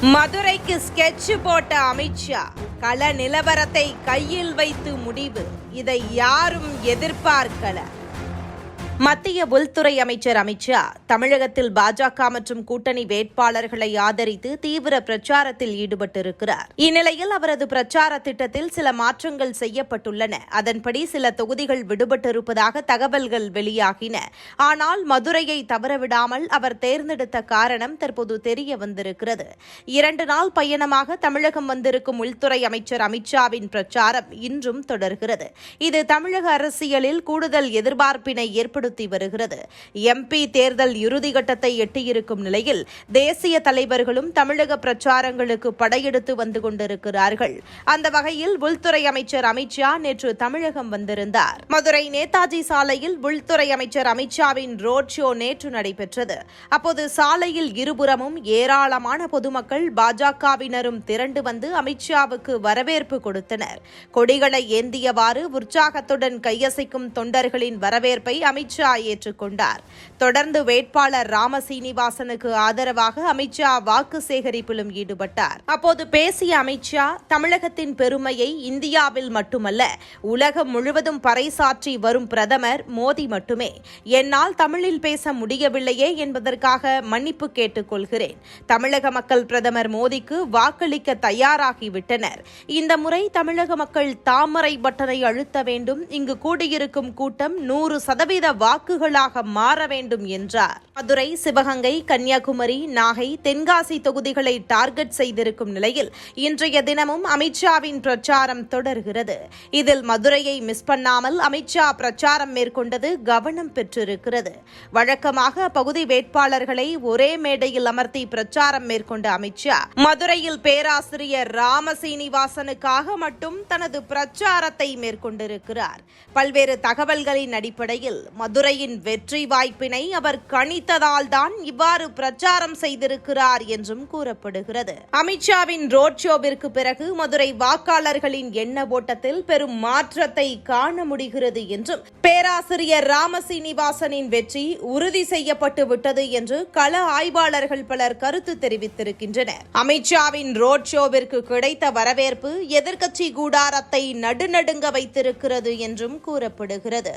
மதுரைக்கு ஸ்கெட்ச் போட்ட அமித்ஷா கள நிலவரத்தை கையில் வைத்து முடிவு. இதை யாரும் எதிர்பார்க்கல. மத்திய உள்துறை அமைச்சர் அமித்ஷா தமிழகத்தில் பாஜக மற்றும் கூட்டணி வேட்பாளர்களை ஆதரித்து தீவிர பிரச்சாரத்தில் ஈடுபட்டிருக்கிறார். இந்நிலையில் அவரது பிரச்சார திட்டத்தில் சில மாற்றங்கள் செய்யப்பட்டுள்ளன. அதன்படி சில தொகுதிகள் விடுபட்டிருப்பதாக தகவல்கள் வெளியாகின. ஆனால் மதுரையை தவறவிடாமல் அவர் தேர்ந்தெடுத்த காரணம் தற்போது தெரிய வந்திருக்கிறது. இரண்டு நாள் பயணமாக தமிழகம் வந்திருக்கும் உள்துறை அமைச்சர் அமித்ஷாவின் பிரச்சாரம் இன்றும் தொடர்கிறது. இது தமிழக அரசியலில் கூடுதல் எதிர்பார்ப்பினை வலுப்படுத்தி வருகிறது. எம்பி தேர்தல் இறுதிக்கட்டத்தை எட்டியிருக்கும் நிலையில் தேசிய தலைவர்களும் தமிழக பிரச்சாரங்களுக்கு படையெடுத்து வந்து கொண்டிருக்கிறார்கள். அந்த வகையில் உள்துறை அமைச்சர் அமித்ஷா நேற்று தமிழகம் வந்திருந்தார். மதுரை நேதாஜி சாலையில் உள்துறை அமைச்சர் அமித்ஷாவின் ரோட் ஷோ நேற்று நடைபெற்றது. அப்போது சாலையில் இருபுறமும் ஏராளமான பொதுமக்கள் பாஜகவினரும் திரண்டு வந்து அமித்ஷாவுக்கு வரவேற்பு கொடுத்தனர். கொடிகளை ஏந்தியவாறு உற்சாகத்துடன் கையசைக்கும் தொண்டர்களின் வரவேற்பை அமித்ஷா ஏற்றுக்கொண்டார். தொடர்ந்து வேட்பாளர் ராமசீனிவாசனுக்கு ஆதரவாக அமித்ஷா வாக்கு சேகரிப்பிலும் ஈடுபட்டார். அப்போது பேசிய அமித்ஷா தமிழகத்தின் பெருமையை இந்தியாவில் மட்டுமல்ல உலகம் முழுவதும் பறைசாற்றி வரும் பிரதமர் மோடி மட்டுமே. என்னால் தமிழில் பேச முடியவில்லையே என்பதற்காக மன்னிப்பு கேட்டுக்கொள்கிறேன். தமிழக மக்கள் பிரதமர் மோடிக்கு வாக்களிக்க தயாராகிவிட்டனர். இந்த முறை தமிழக மக்கள் தாமரை பட்டனை அழுத்த வேண்டும். இங்கு கூடியிருக்கும் கூட்டம் நூறு சதவீத வாக்குகளாக மாற வேண்டும் என்றார். மதுரை சிவகங்கை கன்னியாகுமரி நாகை தென்காசி தொகுதிகளை டார்கெட் செய்திருக்கும் நிலையில் இன்றைய தினமும் அமித்ஷாவின் பிரச்சாரம் தொடர்கிறது. இதில் மதுரையை மிஸ் பண்ணாமல் அமித்ஷா பிரச்சாரம் மேற்கொண்டது கவனம் பெற்றிருக்கிறது. வழக்கமாக பகுதி வேட்பாளர்களை ஒரே மேடையில் அமர்த்தி பிரச்சாரம் மேற்கொண்ட அமித்ஷா மதுரையில் பேராசிரியர் ராமசீனிவாசனுக்காக மட்டும் தனது பிரச்சாரத்தை மேற்கொண்டிருக்கிறார். பல்வேறு தகவல்களின் அடிப்படையில் மதுரையின் வெற்றி வாய்ப்பினை அவர் கணித்ததால் தான் இவ்வாறு பிரச்சாரம் செய்திருக்கிறார் என்றும் கூறப்படுகிறது. அமித்ஷாவின் ரோட் ஷோவிற்கு பிறகு மதுரை வாக்காளர்களின் எண்ண ஓட்டத்தில் பெரும் மாற்றத்தை காண முடிகிறது என்றும் பேராசிரியர் ராமசீனிவாசனின் வெற்றி உறுதி செய்யப்பட்டு விட்டது என்று கள ஆய்வாளர்கள் பலர் கருத்து தெரிவித்திருக்கின்றனர். அமித்ஷாவின் ரோட் ஷோவிற்கு கிடைத்த வரவேற்பு எதிர்க்கட்சி கூடாரத்தை நடுநடுங்க வைத்திருக்கிறது என்றும் கூறப்படுகிறது.